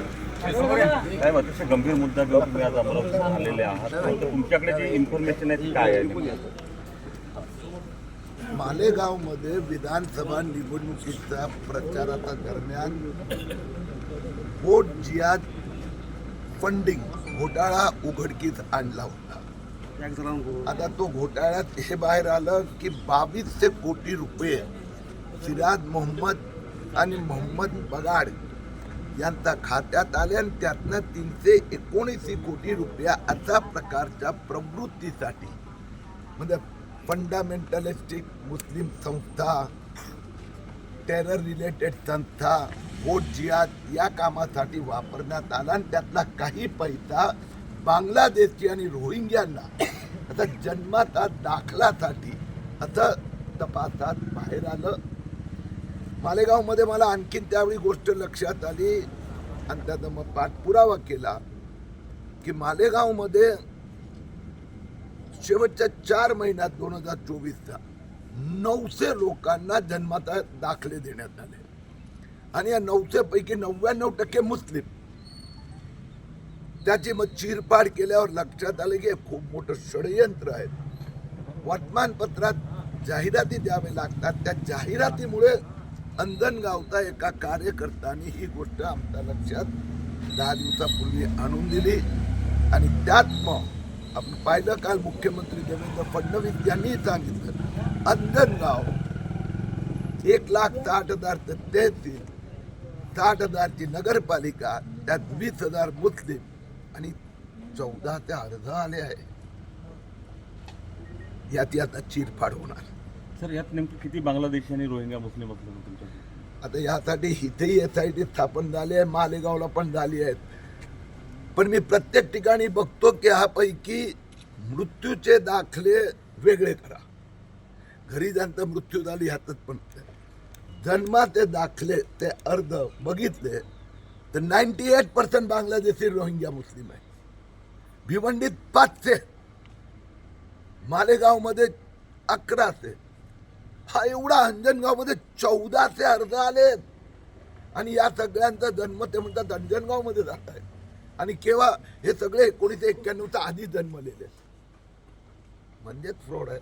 साहेब अतिशय गंभीर मुद्दा घेऊन तुम्ही आज अमरावतीत आलेले आहात तुमच्याकडे जी इन्फॉर्मेशन आहे ती काय आहे? मालेगावमध्ये विधानसभा निवडणुकीच्या प्रचाराच्या दरम्यान वोट जियाद फंडिंग घोटाळा उघडकीस आणला होता. आता तो घोटाळ्यात हे बाहेर आलं की बावीसशे कोटी रुपये सिराज मोहम्मद आणि मोहम्मद बगाड यांच्या खात्यात आले आणि त्यातनं तीनशे एकोणीसशे कोटी रुपया अशा प्रकारच्या प्रवृत्तीसाठी. म्हणजे फंडामेंटलिस्टिक मुस्लिम संस्था टेरर रिलेटेड संस्था वोट जियाद या कामासाठी वापरण्यात आला आणि त्यातला काही पैसा बांगलादेशी आणि रोहिंग्यांना आता जन्माचा दाखलासाठी असं तपासात बाहेर आलं. मालेगावमध्ये मला आणखीन त्यावेळी गोष्ट लक्षात आली. आणि त्याचा मग पाठपुरावा केला की मालेगावमध्ये शेवटच्या चार महिन्यात दोन हजार चोवीसचा नऊशे लोकांना जन्माता दाखले देण्यात आले. आणि या नऊशे पैकी नव्याण्णव टक्के मुस्लिम. त्याची मग चिरपाड केल्यावर लक्षात आले की खूप मोठं षडयंत्र आहे. वर्तमानपत्रात जाहिराती द्यावे लागतात. त्या जाहिरातीमुळे अंजनगावचा एका कार्यकर्त्याने ही गोष्ट आमच्या लक्षात दहा दिवसापूर्वी आणून दिली. आणि त्यात मग आपण पाहिलं काल मुख्यमंत्री देवेंद्र फडणवीस यांनी सांगितलं अंजनगाव एक लाख साठ हजार तेहतीस साठ हजारची नगरपालिका त्यात वीस हजार मुस्लिम आणि चौदा ते अर्ध आले आहे. यात आता चिरफाड होणार. सर यात नेमकं किती बांगलादेशी आणि रोहिंग्या मुस्लिम असले तुमच्या आता यासाठी इथेही एस आय टी स्थापन झाली आहे मालेगावला पण झाली आहेत. पण मी प्रत्येक ठिकाणी बघतो की ह्यापैकी मृत्यूचे दाखले वेगळे करा. घरी ज्यांचा मृत्यू झाली ह्यातच पण. जन्माचे दाखले ते अर्ध बघितले तर ninety eight percent Bangladeshi Rohingya Muslim आहे भिवंडीत पाचशे मालेगावमध्ये अकराशे हा एवढा अंजनगावमध्ये चौदाशे अर्ज आलेत आणि या सगळ्यांचा जन्म ते म्हणतात अंजनगावमध्ये जात आहे. आणि केव्हा हे सगळे एकोणीसशे एक्क्याण्णवचा आधी जन्मलेले म्हणजेच फ्रॉड आहे.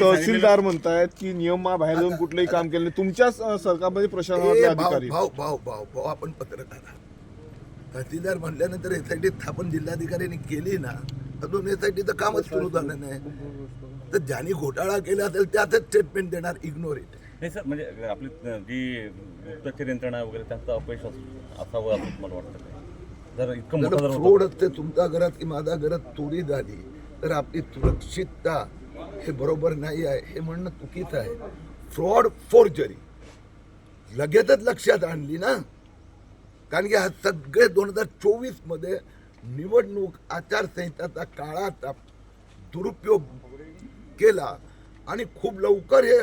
तहसीलदार म्हणतायत की नियमाबाहेर जाऊन कुठलंही काम केलं अं, सरकारमध्ये भाऊ अधिकारी भाऊ भाऊ भाऊ भाऊ आपण पत्रकार. तहसीलदार म्हणल्यानंतर एस आय टी स्थापन जिल्हाधिकाऱ्यांनी केली ना अजून एस आय टीचं कामच सुरू झालं नाही. तर ज्यांनी घोटाळा केला असेल त्यातच स्टेटमेंट देणार इग्नोर इट नाही सर म्हणजे आपली जी गुप्तचर यंत्रणा वगैरे त्यांचं अपयश असं- असावं असं मला वाटतं. जर इतकं मोठं जर होतं- फ्रोड असते तुमच्या घरात की माझ्या घरात चोरी झाली तर आपली सुरक्षितता हे बरोबर नाही आहे. हे म्हणणं चुकीचं आहे. फ्रॉड फोर्जरी लगेचच लक्षात आणली ना? कारण की हा सगळे दोन हजार चोवीसमध्ये निवडणूक आचारसंहिताचा काळाचा दुरुपयोग केला आणि खूप लवकर हे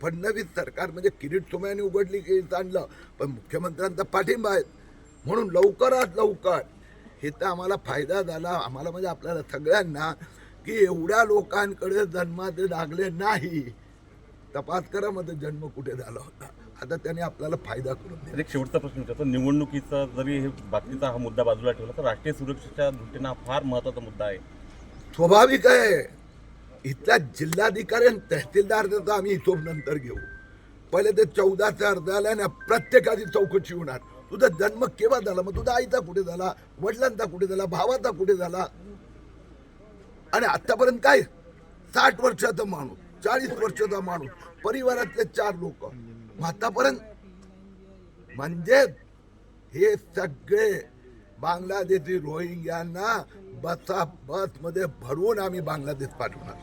फडणवीस सरकार म्हणजे किरीट सोमयाने उघडली की आणलं पण मुख्यमंत्र्यांचा पाठिंबा आहे. म्हणून लवकरात लवकर हे तर आम्हाला फायदा झाला. आम्हाला म्हणजे आपल्याला सगळ्यांना की एवढ्या लोकांकडे जन्माचे लागले नाही. तपास करा मध्ये जन्म कुठे झाला होता? आता त्याने आपल्याला फायदा करून दिला. एक शेवटचा प्रश्न विचारतो. निवडणुकीचा जरी हे बाकीचा हा मुद्दा बाजूला ठेवला तर राष्ट्रीय सुरक्षेच्या दृष्टीनं हा फार महत्त्वाचा मुद्दा आहे. स्वाभाविक आहे. इथल्या जिल्हाधिकारी आणि तहसीलदार आम्ही हिशोब नंतर घेऊ. पहिले ते चौदाचा अर्ज आला आणि प्रत्येकाची चौकशी होणार. तुझा जन्म केव्हा झाला? मग तुझा आईचा कुठे झाला? वडिलांचा कुठे झाला? भावाचा कुठे झाला? आणि आतापर्यंत काय? साठ वर्षाचा माणूस चाळीस वर्षाचा माणूस परिवारातले चार लोक. आतापर्यंत? म्हणजे हे सगळे बांगलादेशी रोहिंग्यांना बसा बसमध्ये भरवून आम्ही बांगलादेश पाठवणार.